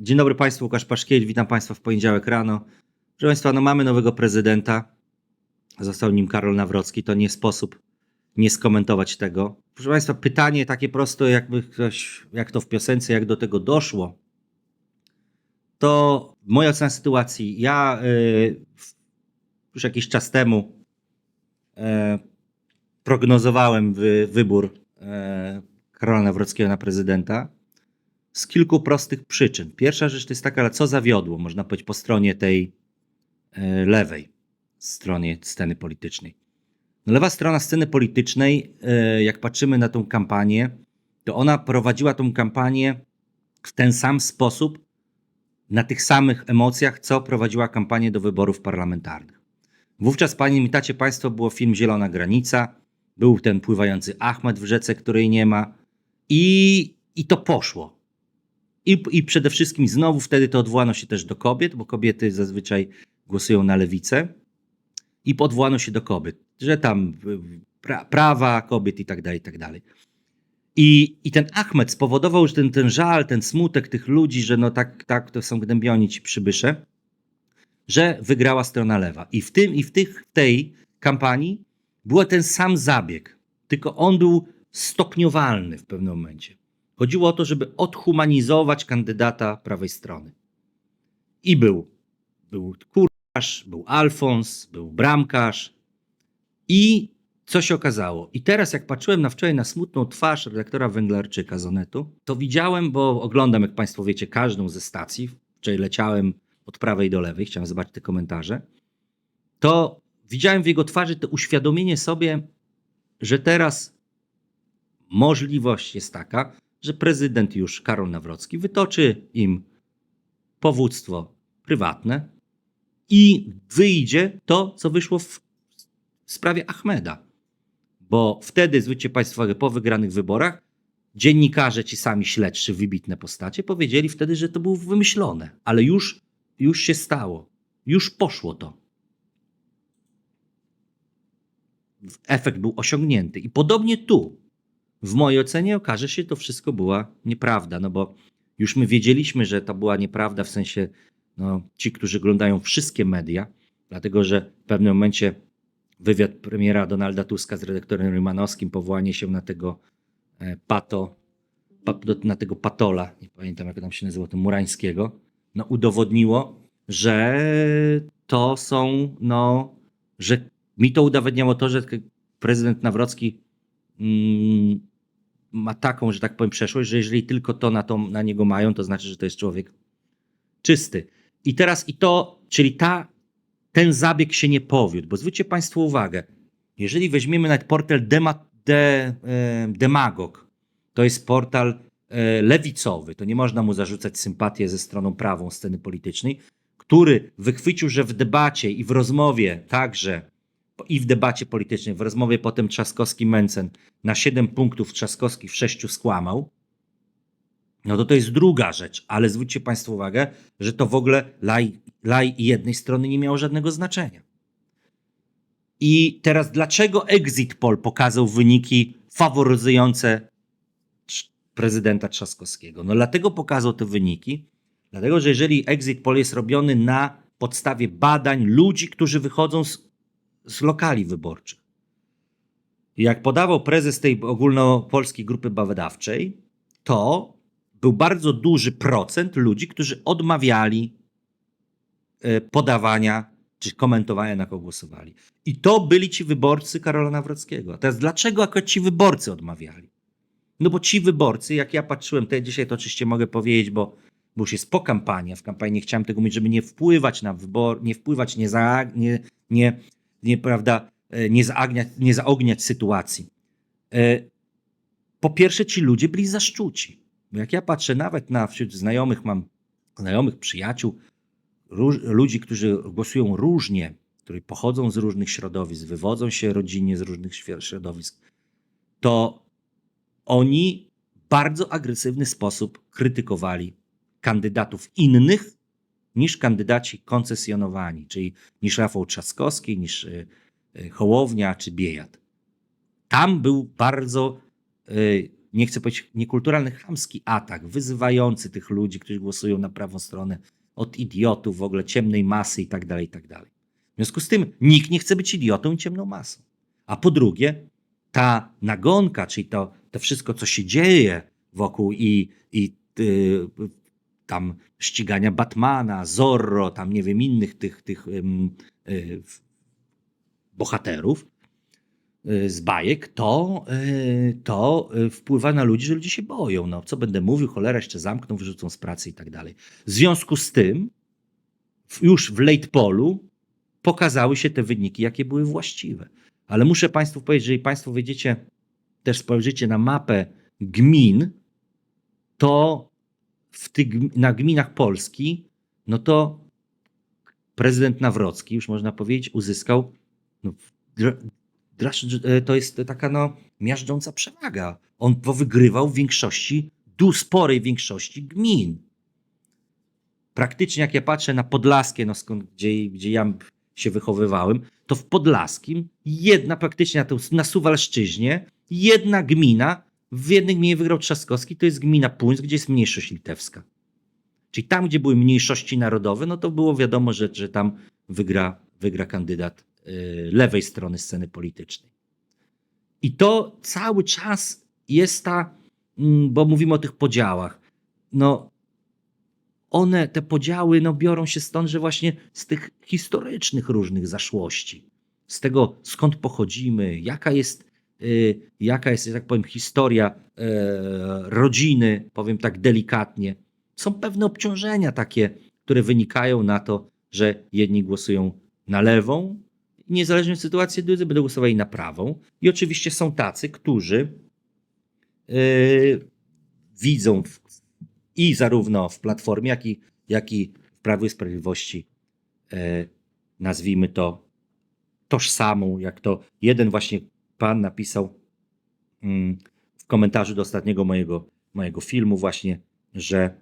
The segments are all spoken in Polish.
Dzień dobry Państwu, Łukasz Paszkiewicz, witam Państwa w poniedziałek rano. Proszę Państwa, no mamy nowego prezydenta, został nim Karol Nawrocki, to nie sposób nie skomentować tego. Proszę Państwa, pytanie takie proste, jakby ktoś, jak to w piosence, jak do tego doszło, to moja ocena sytuacji, ja y, w- już jakiś czas temu e, prognozowałem wy, wybór e, Karola Nawrockiego na prezydenta z kilku prostych przyczyn. Pierwsza rzecz to jest taka, co zawiodło, można powiedzieć, po stronie tej e, lewej, stronie sceny politycznej. No, lewa strona sceny politycznej, e, jak patrzymy na tą kampanię, to ona prowadziła tą kampanię w ten sam sposób, na tych samych emocjach, co prowadziła kampanię do wyborów parlamentarnych. Wówczas, pamiętacie Państwo, było film Zielona Granica, był ten pływający Ahmed w rzece, której nie ma i, i to poszło. I, I przede wszystkim znowu wtedy to odwołano się też do kobiet, bo kobiety zazwyczaj głosują na lewicę i podwołano się do kobiet, że tam pra, prawa kobiet i tak dalej, i tak dalej. I, I ten Ahmed spowodował, że ten, ten żal, ten smutek tych ludzi, że no tak, tak to są gnębioni ci przybysze, że wygrała strona lewa. I w tym, i w tych, tej kampanii był ten sam zabieg, tylko on był stopniowalny w pewnym momencie. Chodziło o to, żeby odhumanizować kandydata prawej strony. I był, był kurkarz, był Alfons, był bramkarz. I co się okazało? I teraz, jak patrzyłem na wczoraj na smutną twarz redaktora Węglarczyka z Onetu, to widziałem, bo oglądam, jak Państwo wiecie, każdą ze stacji. Wczoraj leciałem od prawej do lewej, chciałem zobaczyć te komentarze. To widziałem w jego twarzy to uświadomienie sobie, że teraz możliwość jest taka, że prezydent już Karol Nawrocki wytoczy im powództwo prywatne i wyjdzie to, co wyszło w sprawie Ahmeda. Bo wtedy, zwróćcie Państwo po wygranych wyborach, dziennikarze, ci sami śledczy, wybitne postacie, powiedzieli wtedy, że to było wymyślone, ale już, już się stało. Już poszło to. Efekt był osiągnięty. I podobnie tu, w mojej ocenie, okaże się, to wszystko była nieprawda, no bo już my wiedzieliśmy, że to była nieprawda, w sensie no, ci, którzy oglądają wszystkie media, dlatego że w pewnym momencie wywiad premiera Donalda Tuska z redaktorem Rymanowskim, powołanie się na tego e, pato, na tego patola, nie pamiętam jak tam się nazywa, to Murańskiego, no udowodniło, że to są, no, że mi to udowadniało to, że prezydent Nawrocki mm, ma taką, że tak powiem, przeszłość, że jeżeli tylko to na, to na niego mają, to znaczy, że to jest człowiek czysty. I teraz i to, czyli ta, ten zabieg się nie powiódł, bo zwróćcie Państwo uwagę, jeżeli weźmiemy nawet portal Dema, De, e, Demagog, to jest portal e, lewicowy, to nie można mu zarzucać sympatię ze stroną prawą sceny politycznej, który wychwycił, że w debacie i w rozmowie także, i w debacie politycznej, w rozmowie potem Trzaskowski-Mencen na 7 punktów Trzaskowski w 6 skłamał, no to to jest druga rzecz, ale zwróćcie Państwo uwagę, że to w ogóle dla, dla jednej strony nie miało żadnego znaczenia. I teraz dlaczego Exit Poll pokazał wyniki faworyzujące prezydenta Trzaskowskiego? No dlatego pokazał te wyniki, dlatego że jeżeli Exit Poll jest robiony na podstawie badań ludzi, którzy wychodzą z, z lokali wyborczych. Jak podawał prezes tej ogólnopolskiej grupy badawczej, to był bardzo duży procent ludzi, którzy odmawiali e, podawania czy komentowania, na kogo głosowali. I to byli ci wyborcy Karola Nawrockiego. Teraz dlaczego akurat ci wyborcy odmawiali? No bo ci wyborcy, jak ja patrzyłem, to dzisiaj to oczywiście mogę powiedzieć, bo, bo już jest po kampanii, w kampanii nie chciałem tego mówić, żeby nie wpływać na wybor, nie wpływać, nie, za, nie, nie, nie, prawda, e, nie, zaagniać, nie zaogniać sytuacji. E, Po pierwsze, ci ludzie byli zaszczuci. Bo jak ja patrzę nawet na wśród znajomych, mam znajomych, przyjaciół, róż, ludzi, którzy głosują różnie, którzy pochodzą z różnych środowisk, wywodzą się rodzinnie z różnych środowisk, to oni w bardzo agresywny sposób krytykowali kandydatów innych niż kandydaci koncesjonowani, czyli niż Rafał Trzaskowski, niż y, y, Hołownia czy Biejat. Tam był bardzo y, nie chcę powiedzieć niekulturalny, chamski atak, wyzywający tych ludzi, którzy głosują na prawą stronę, od idiotów, w ogóle ciemnej masy i tak dalej, i tak dalej. W związku z tym nikt nie chce być idiotą i ciemną masą. A po drugie, ta nagonka, czyli to, to wszystko, co się dzieje wokół i, i y, tam ścigania Batmana, Zorro, tam nie wiem, innych tych, tych y, bohaterów y, z bajek, to, y, to wpływa na ludzi, że ludzie się boją. No, co będę mówił, cholera, jeszcze zamkną, wyrzucą z pracy i tak dalej. W związku z tym, w- już w late polu pokazały się te wyniki, jakie były właściwe. Ale muszę Państwu powiedzieć, jeżeli Państwo wiedziecie, też spojrzycie na mapę gmin, to w tych, na gminach Polski, no to prezydent Nawrocki, już można powiedzieć, uzyskał, no, e, to jest taka no, miażdżąca przewaga. On powygrywał w większości, du sporej większości gmin. Praktycznie jak ja patrzę na Podlaskie, no skąd, gdzie, gdzie ja się wychowywałem, to w Podlaskim jedna praktycznie na, tą, na Suwalszczyźnie, jedna gmina, w jednej gminie wygrał Trzaskowski, to jest gmina Puńsk, gdzie jest mniejszość litewska. Czyli tam, gdzie były mniejszości narodowe, no to było wiadomo, że, że tam wygra, wygra kandydat y, lewej strony sceny politycznej. I to cały czas jest ta, mm, bo mówimy o tych podziałach, no one, te podziały, no biorą się stąd, że właśnie z tych historycznych różnych zaszłości, z tego skąd pochodzimy, jaka jest, jaka jest, tak powiem, historia e, rodziny, powiem tak delikatnie, są pewne obciążenia takie, które wynikają na to, że jedni głosują na lewą, niezależnie od sytuacji, drudzy będą głosowali na prawą. I oczywiście są tacy, którzy yy, widzą w, i zarówno w Platformie, jak i, jak i w Prawie i Sprawiedliwości, e, nazwijmy to tożsamą, jak to jeden właśnie pan napisał mm, w komentarzu do ostatniego mojego, mojego filmu właśnie, że,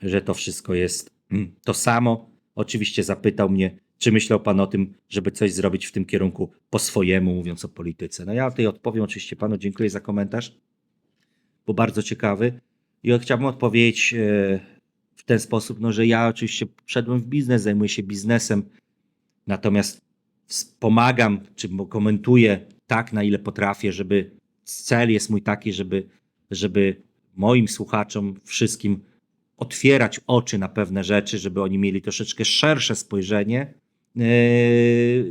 że to wszystko jest mm, to samo. Oczywiście zapytał mnie, czy myślał pan o tym, żeby coś zrobić w tym kierunku po swojemu, mówiąc o polityce. No ja tutaj odpowiem oczywiście panu, dziękuję za komentarz, bo bardzo ciekawy. I chciałbym odpowiedzieć e, w ten sposób, no, że ja oczywiście wszedłem w biznes, zajmuję się biznesem, natomiast pomagam, czy komentuję tak, na ile potrafię, żeby cel jest mój taki, żeby, żeby moim słuchaczom wszystkim otwierać oczy na pewne rzeczy, żeby oni mieli troszeczkę szersze spojrzenie yy,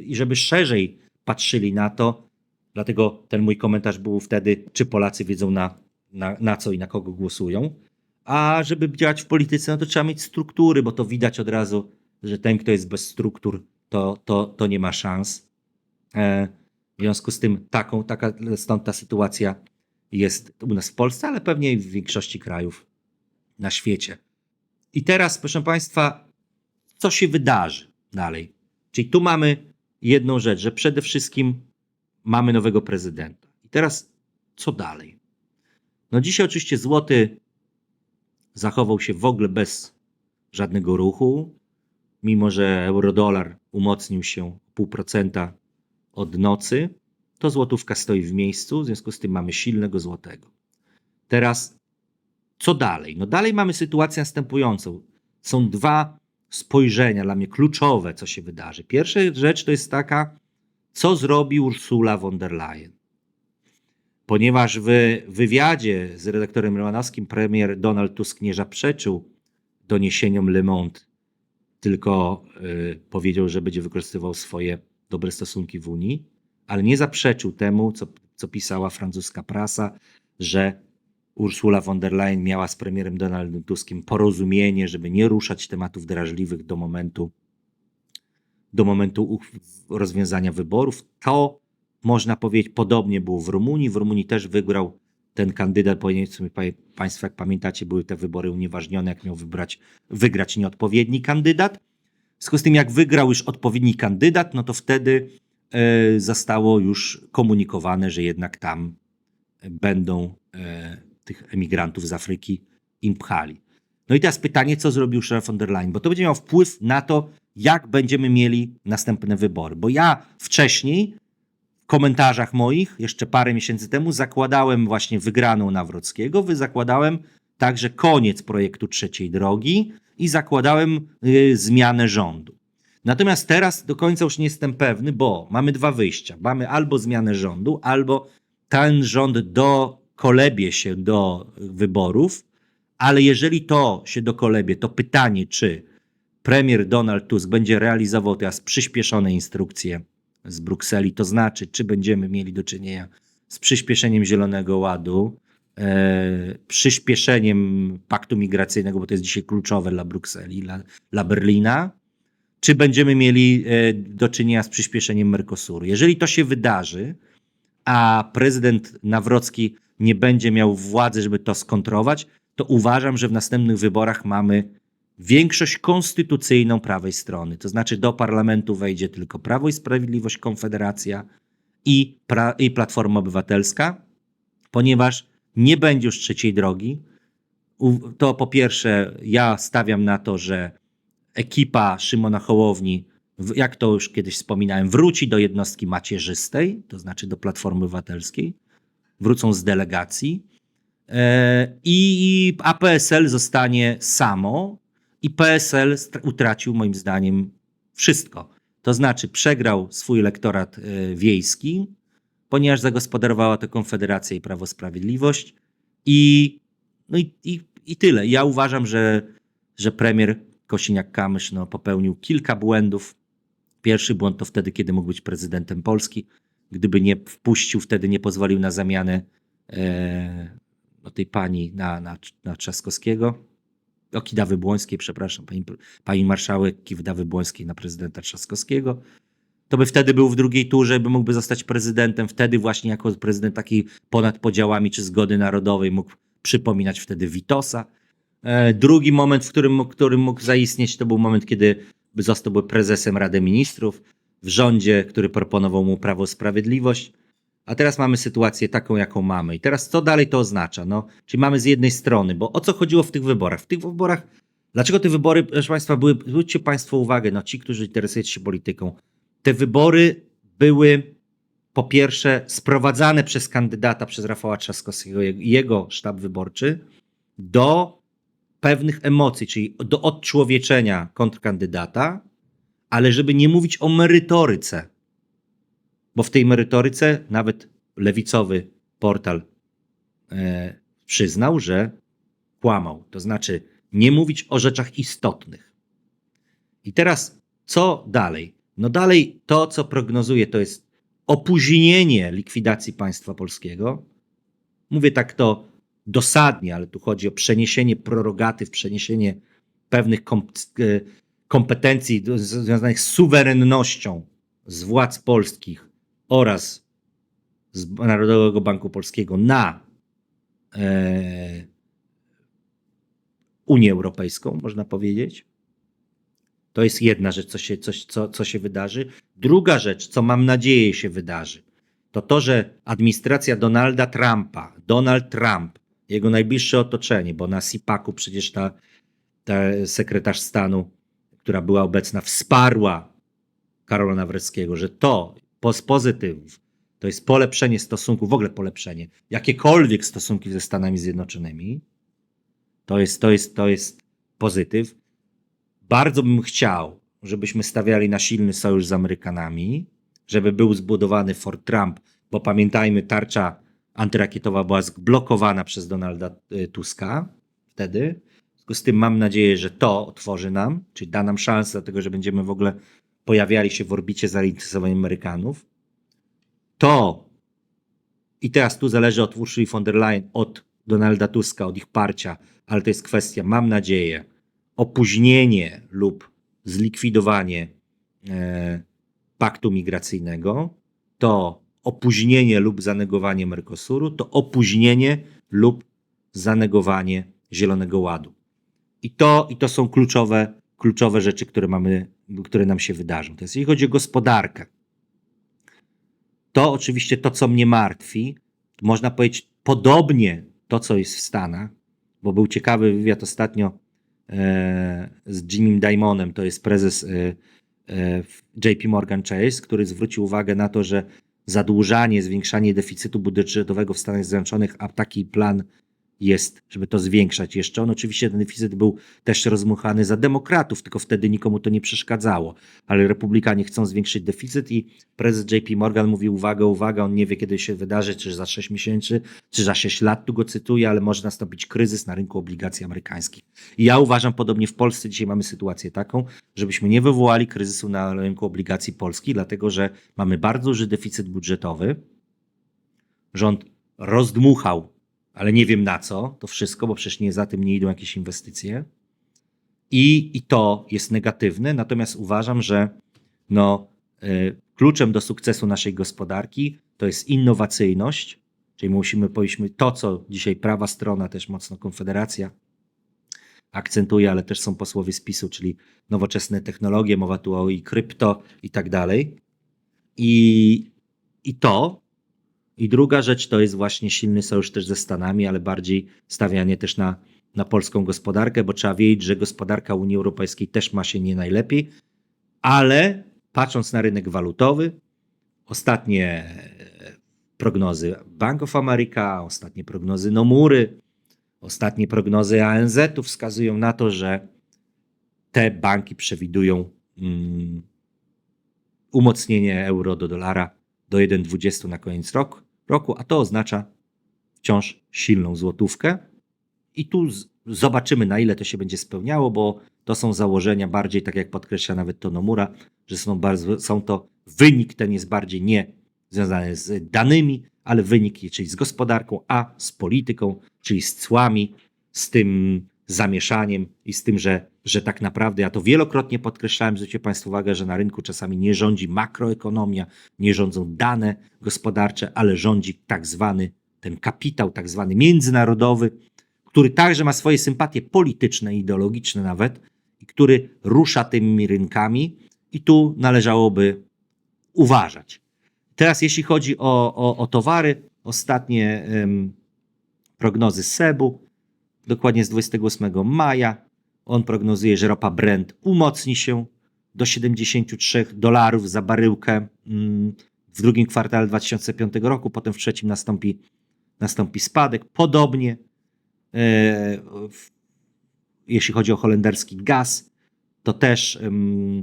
i żeby szerzej patrzyli na to. Dlatego ten mój komentarz był wtedy, czy Polacy wiedzą na, na, na co i na kogo głosują. A żeby działać w polityce, no to trzeba mieć struktury, bo to widać od razu, że ten, kto jest bez struktur, to, to, to nie ma szans. W związku z tym taką, taka, stąd ta sytuacja jest u nas w Polsce, ale pewnie w większości krajów na świecie. I teraz, proszę Państwa, co się wydarzy dalej? Czyli tu mamy jedną rzecz, że przede wszystkim mamy nowego prezydenta. I teraz co dalej? No dzisiaj oczywiście złoty zachował się w ogóle bez żadnego ruchu, mimo że eurodolar umocnił się o pół procenta od nocy, to złotówka stoi w miejscu, w związku z tym mamy silnego złotego. Teraz co dalej? No dalej mamy sytuację następującą. Są dwa spojrzenia dla mnie kluczowe, co się wydarzy. Pierwsza rzecz to jest taka, co zrobi Ursula von der Leyen. Ponieważ w wywiadzie z redaktorem Romanowskim premier Donald Tusk nie zaprzeczył doniesieniom Le Monde, tylko y, powiedział, że będzie wykorzystywał swoje dobre stosunki w Unii, ale nie zaprzeczył temu, co, co pisała francuska prasa, że Ursula von der Leyen miała z premierem Donaldem Tuskiem porozumienie, żeby nie ruszać tematów drażliwych do momentu, do momentu rozwiązania wyborów. To można powiedzieć, podobnie było w Rumunii. W Rumunii też wygrał ten kandydat, powiedzmy Państwo, jak pamiętacie, były te wybory unieważnione, jak miał wybrać, wygrać nieodpowiedni kandydat. W związku z tym, jak wygrał już odpowiedni kandydat, no to wtedy e, zostało już komunikowane, że jednak tam będą e, tych emigrantów z Afryki im pchali. No i teraz pytanie, co zrobił Ursula von der Leyen, bo to będzie miało wpływ na to, jak będziemy mieli następne wybory. Bo ja wcześniej komentarzach moich jeszcze parę miesięcy temu zakładałem właśnie wygraną Nawrockiego, zakładałem także koniec projektu trzeciej drogi i zakładałem y, zmianę rządu. Natomiast teraz do końca już nie jestem pewny, bo mamy dwa wyjścia. Mamy albo zmianę rządu, albo ten rząd dokolebie się do wyborów, ale jeżeli to się dokolebie, to pytanie, czy premier Donald Tusk będzie realizował teraz przyspieszone instrukcje z Brukseli, to znaczy, czy będziemy mieli do czynienia z przyspieszeniem Zielonego Ładu, przyspieszeniem paktu migracyjnego, bo to jest dzisiaj kluczowe dla Brukseli, dla, dla Berlina, czy będziemy mieli e, do czynienia z przyspieszeniem Mercosuru. Jeżeli to się wydarzy, a prezydent Nawrocki nie będzie miał władzy, żeby to skontrować, to uważam, że w następnych wyborach mamy większość konstytucyjną prawej strony. To znaczy do parlamentu wejdzie tylko Prawo i Sprawiedliwość, Konfederacja i, pra- i Platforma Obywatelska, ponieważ nie będzie już trzeciej drogi. To po pierwsze, ja stawiam na to, że ekipa Szymona Hołowni, jak to już kiedyś wspominałem, wróci do jednostki macierzystej, to znaczy do Platformy Obywatelskiej, wrócą z delegacji. E, I APSL zostanie samo, i PSL utracił moim zdaniem wszystko. To znaczy przegrał swój elektorat e, wiejski, ponieważ zagospodarowała to Konfederacja i Prawo Sprawiedliwość i, no i, i, i tyle. Ja uważam, że, że premier Kosiniak-Kamysz no, popełnił kilka błędów. Pierwszy błąd to wtedy, kiedy mógł być prezydentem Polski. Gdyby nie wpuścił, wtedy nie pozwolił na zamianę e, no, tej pani na, na, na Trzaskowskiego o Kidawy Błońskiej, przepraszam, pani, pani marszałek Kidawy Błońskiej na prezydenta Trzaskowskiego, to by wtedy był w drugiej turze, by mógłby zostać prezydentem. Wtedy właśnie jako prezydent taki ponad podziałami czy zgody narodowej mógł przypominać wtedy Witosa. E, drugi moment, w którym, mógł- którym mógł zaistnieć, to był moment, kiedy został prezesem Rady Ministrów w rządzie, który proponował mu Prawo Sprawiedliwość. A teraz mamy sytuację taką, jaką mamy. I teraz co dalej to oznacza? No, czyli mamy z jednej strony, bo o co chodziło w tych wyborach? W tych wyborach, dlaczego te wybory, proszę Państwa, były, zwróćcie Państwo uwagę, no ci, którzy interesujecie się polityką, te wybory były po pierwsze sprowadzane przez kandydata, przez Rafała Trzaskowskiego jego sztab wyborczy do pewnych emocji, czyli do odczłowieczenia kontrkandydata, ale żeby nie mówić o merytoryce, bo w tej merytoryce nawet lewicowy portal e, przyznał, że kłamał. To znaczy nie mówić o rzeczach istotnych. I teraz co dalej? No dalej to, co prognozuje, to jest opóźnienie likwidacji państwa polskiego. Mówię tak to dosadnie, ale tu chodzi o przeniesienie prerogatyw, przeniesienie pewnych e, kompetencji związanych z suwerennością z władz polskich oraz z Narodowego Banku Polskiego na e, Unię Europejską, można powiedzieć. To jest jedna rzecz, co się, coś, co, co się wydarzy. Druga rzecz, co mam nadzieję się wydarzy, to to, że administracja Donalda Trumpa, Donald Trump, jego najbliższe otoczenie, bo na SIPAC-u przecież ta, ta sekretarz stanu, która była obecna, wsparła Karola Nawrockiego, że to z pozytywów to jest polepszenie stosunków, w ogóle polepszenie, jakiekolwiek stosunki ze Stanami Zjednoczonymi, to jest, to jest, to jest pozytyw. Bardzo bym chciał, żebyśmy stawiali na silny sojusz z Amerykanami, żeby był zbudowany Fort Trump, bo pamiętajmy, tarcza antyrakietowa była zblokowana przez Donalda y, Tuska wtedy. W związku z tym mam nadzieję, że to otworzy nam, czyli da nam szansę tego, że będziemy w ogóle pojawiali się w orbicie zainteresowań Amerykanów. To i teraz tu zależy od Ursuli von der Leyen, od Donalda Tuska, od ich parcia, ale to jest kwestia, mam nadzieję, opóźnienie lub zlikwidowanie e, paktu migracyjnego, to opóźnienie lub zanegowanie Mercosuru, to opóźnienie lub zanegowanie Zielonego Ładu. I to, i to są kluczowe, kluczowe rzeczy, które, mamy, które nam się wydarzą. To jest, jeśli chodzi o gospodarkę, to oczywiście to, co mnie martwi, można powiedzieć podobnie to, co jest w Stanach, bo był ciekawy wywiad ostatnio z Jimmy Dimonem, to jest prezes e, e, JP Morgan Chase, który zwrócił uwagę na to, że zadłużanie, zwiększanie deficytu budżetowego w Stanach Zjednoczonych, a taki plan jest, żeby to zwiększać jeszcze. On oczywiście ten deficyt był też rozmuchany za demokratów, tylko wtedy nikomu to nie przeszkadzało. Ale republikanie chcą zwiększyć deficyt i prezes JP Morgan mówi uwaga, uwaga, on nie wie kiedy się wydarzy, czy za 6 miesięcy, czy za 6 lat, tu go cytuję, ale może nastąpić kryzys na rynku obligacji amerykańskich. I ja uważam, podobnie w Polsce dzisiaj mamy sytuację taką, żebyśmy nie wywołali kryzysu na rynku obligacji polskich, dlatego że mamy bardzo duży deficyt budżetowy. Rząd rozdmuchał ale nie wiem na co to wszystko, bo przecież nie za tym nie idą jakieś inwestycje. I, i to jest negatywne, natomiast uważam, że no, y, kluczem do sukcesu naszej gospodarki to jest innowacyjność, czyli musimy powiedzieć to, co dzisiaj prawa strona, też mocno Konfederacja akcentuje, ale też są posłowie z PiSu, czyli nowoczesne technologie, mowa tu o i krypto i tak dalej. I, i to i druga rzecz to jest właśnie silny sojusz też ze Stanami, ale bardziej stawianie też na, na polską gospodarkę, bo trzeba wiedzieć, że gospodarka Unii Europejskiej też ma się nie najlepiej, ale patrząc na rynek walutowy, ostatnie e, prognozy Bank of America, ostatnie prognozy Nomury, ostatnie prognozy ANZ-u wskazują na to, że te banki przewidują um, umocnienie euro do dolara do 1,20 na koniec roku roku, a to oznacza wciąż silną złotówkę. I tu zobaczymy, na ile to się będzie spełniało, bo to są założenia bardziej, tak jak podkreśla nawet to Nomura, że są, bardzo, są to wynik ten jest bardziej nie związany z danymi, ale wynik, czyli z gospodarką, a z polityką, czyli z cłami, z tym zamieszaniem i z tym, że, że tak naprawdę, ja to wielokrotnie podkreślałem, zwróćcie Państwo uwagę, że na rynku czasami nie rządzi makroekonomia, nie rządzą dane gospodarcze, ale rządzi tak zwany ten kapitał, tak zwany międzynarodowy, który także ma swoje sympatie polityczne, ideologiczne nawet, i który rusza tymi rynkami, i tu należałoby uważać. Teraz, jeśli chodzi o, o, o towary, ostatnie ym, prognozy SEBU, dokładnie z 28 maja. On prognozuje, że ropa Brent umocni się do 73 dolarów za baryłkę mm, w drugim kwartale 2005 roku, potem w trzecim nastąpi, nastąpi spadek. Podobnie e, jeśli chodzi o holenderski gaz, to też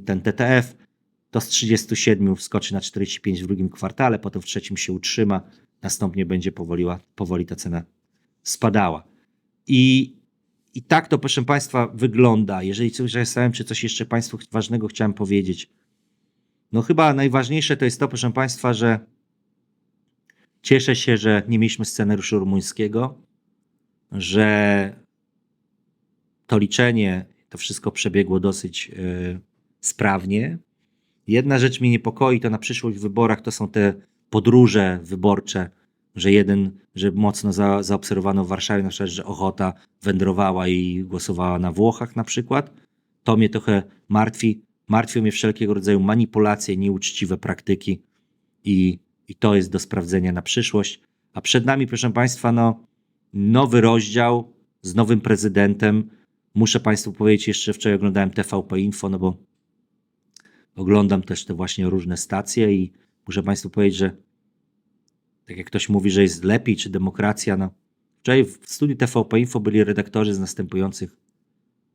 ten TTF to z 37 wskoczy na 45 w drugim kwartale, potem w trzecim się utrzyma, następnie będzie powoliła, powoli ta cena spadała. I, I tak to, proszę Państwa, wygląda. Jeżeli coś zastanawiam, czy coś jeszcze Państwu ważnego chciałem powiedzieć. No chyba najważniejsze to jest to, proszę Państwa, że cieszę się, że nie mieliśmy scenariuszu rumuńskiego, że to liczenie, to wszystko przebiegło dosyć yy, sprawnie. Jedna rzecz mnie niepokoi, to na przyszłość w wyborach to są te podróże wyborcze że jeden, że mocno za, zaobserwowano w Warszawie na przykład, że Ochota wędrowała i głosowała na Włochach na przykład. To mnie trochę martwi. Martwią mnie wszelkiego rodzaju manipulacje, nieuczciwe praktyki i, i to jest do sprawdzenia na przyszłość. A przed nami, proszę Państwa, no, nowy rozdział z nowym prezydentem. Muszę Państwu powiedzieć, jeszcze wczoraj oglądałem TVP Info, no bo oglądam też te właśnie różne stacje i muszę Państwu powiedzieć, że tak jak ktoś mówi, że jest lepiej, czy demokracja. No. Wczoraj w studiu TVP Info byli redaktorzy z następujących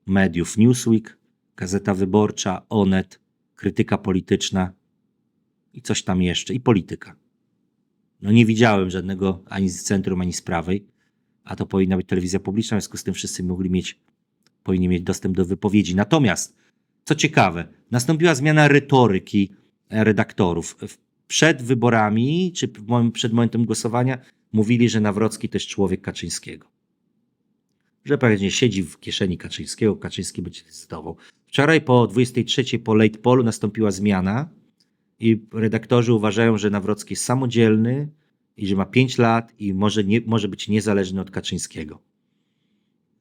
mediów: Newsweek, Gazeta Wyborcza, Onet, Krytyka Polityczna i coś tam jeszcze, i polityka. No nie widziałem żadnego ani z centrum, ani z prawej, a to powinna być telewizja publiczna, w związku z tym wszyscy mogli mieć, powinni mieć dostęp do wypowiedzi. Natomiast, co ciekawe, nastąpiła zmiana retoryki redaktorów przed wyborami, czy przed momentem głosowania, mówili, że Nawrocki jest człowiek Kaczyńskiego. Że pewnie siedzi w kieszeni Kaczyńskiego, Kaczyński będzie decydował. Wczoraj po 23 po late polu nastąpiła zmiana i redaktorzy uważają, że Nawrocki jest samodzielny i że ma 5 lat i może, nie, może być niezależny od Kaczyńskiego.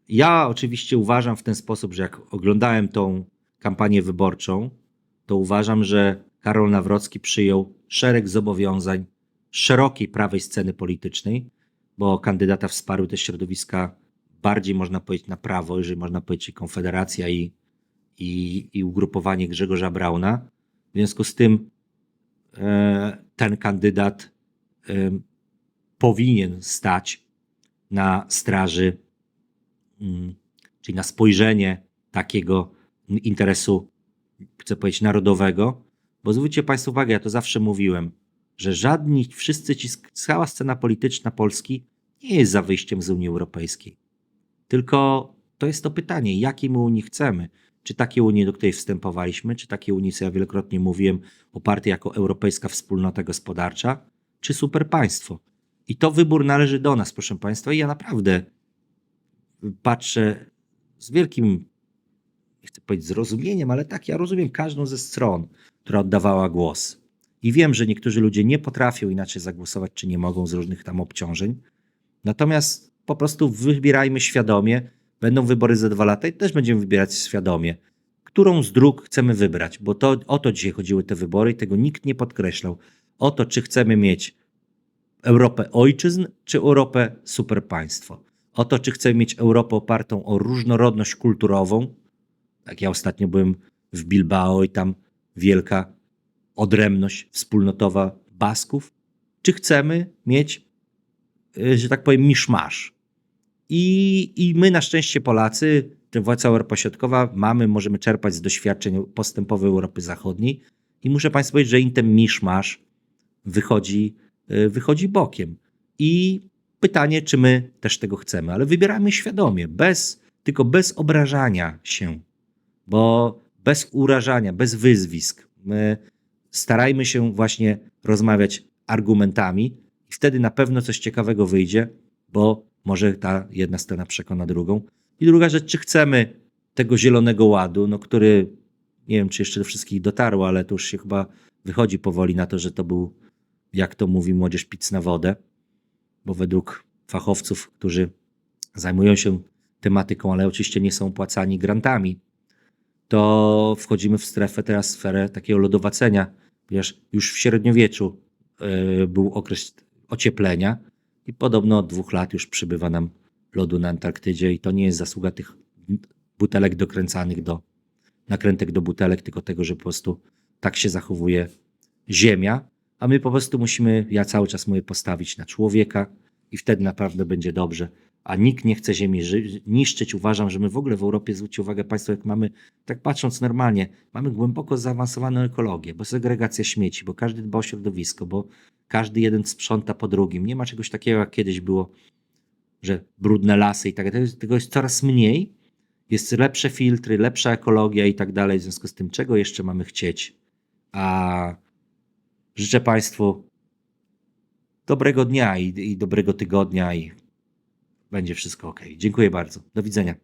Ja oczywiście uważam w ten sposób, że jak oglądałem tą kampanię wyborczą, to uważam, że Karol Nawrocki przyjął szereg zobowiązań szerokiej prawej sceny politycznej, bo kandydata wsparły te środowiska bardziej można powiedzieć na prawo, jeżeli można powiedzieć Konfederacja i, i, i ugrupowanie Grzegorza Brauna. W związku z tym e, ten kandydat e, powinien stać na straży, mm, czyli na spojrzenie takiego interesu, chcę powiedzieć, narodowego. Bo zwróćcie Państwo uwagę, ja to zawsze mówiłem, że żadni, wszyscy ci, cała scena polityczna Polski nie jest za wyjściem z Unii Europejskiej. Tylko to jest to pytanie, jakiej my Unii chcemy. Czy takiej Unii, do której wstępowaliśmy, czy takiej Unii, co ja wielokrotnie mówiłem, opartej jako Europejska Wspólnota Gospodarcza, czy superpaństwo. I to wybór należy do nas, proszę Państwa. I ja naprawdę patrzę z wielkim, nie chcę powiedzieć zrozumieniem, ale tak, ja rozumiem każdą ze stron, która oddawała głos. I wiem, że niektórzy ludzie nie potrafią inaczej zagłosować, czy nie mogą z różnych tam obciążeń. Natomiast po prostu wybierajmy świadomie. Będą wybory za dwa lata i też będziemy wybierać świadomie, którą z dróg chcemy wybrać, bo to o to dzisiaj chodziły te wybory i tego nikt nie podkreślał. O to, czy chcemy mieć Europę ojczyzn, czy Europę superpaństwo. O to, czy chcemy mieć Europę opartą o różnorodność kulturową. Tak, ja ostatnio byłem w Bilbao i tam wielka odrębność wspólnotowa Basków. Czy chcemy mieć, y, że tak powiem, miszmasz. I, I my na szczęście Polacy, władza Europa Środkowa, mamy, możemy czerpać z doświadczeń postępowej Europy Zachodniej. I muszę Państwu powiedzieć, że im ten miszmasz wychodzi, y, wychodzi bokiem. I pytanie, czy my też tego chcemy, ale wybieramy świadomie, bez, tylko bez obrażania się, bo bez urażania, bez wyzwisk. My starajmy się właśnie rozmawiać argumentami i wtedy na pewno coś ciekawego wyjdzie, bo może ta jedna strona przekona drugą. I druga rzecz, czy chcemy tego zielonego ładu, no który nie wiem, czy jeszcze do wszystkich dotarło, ale to już się chyba wychodzi powoli na to, że to był, jak to mówi młodzież, pic na wodę, bo według fachowców, którzy zajmują się tematyką, ale oczywiście nie są opłacani grantami, to wchodzimy w strefę, teraz sferę takiego lodowacenia, ponieważ już w średniowieczu y, był okres ocieplenia i podobno od dwóch lat już przybywa nam lodu na Antarktydzie i to nie jest zasługa tych butelek dokręcanych do, nakrętek do butelek, tylko tego, że po prostu tak się zachowuje Ziemia, a my po prostu musimy, ja cały czas mówię, postawić na człowieka i wtedy naprawdę będzie dobrze. A nikt nie chce Ziemi niszczyć. Uważam, że my w ogóle w Europie, zwróćcie uwagę Państwo, jak mamy, tak patrząc normalnie, mamy głęboko zaawansowaną ekologię, bo segregacja śmieci, bo każdy dba o środowisko, bo każdy jeden sprząta po drugim. Nie ma czegoś takiego, jak kiedyś było, że brudne lasy i tak dalej. Tego jest coraz mniej. Jest lepsze filtry, lepsza ekologia i tak dalej. W związku z tym, czego jeszcze mamy chcieć? A życzę Państwu dobrego dnia i, i dobrego tygodnia i będzie wszystko ok. Dziękuję bardzo. Do widzenia.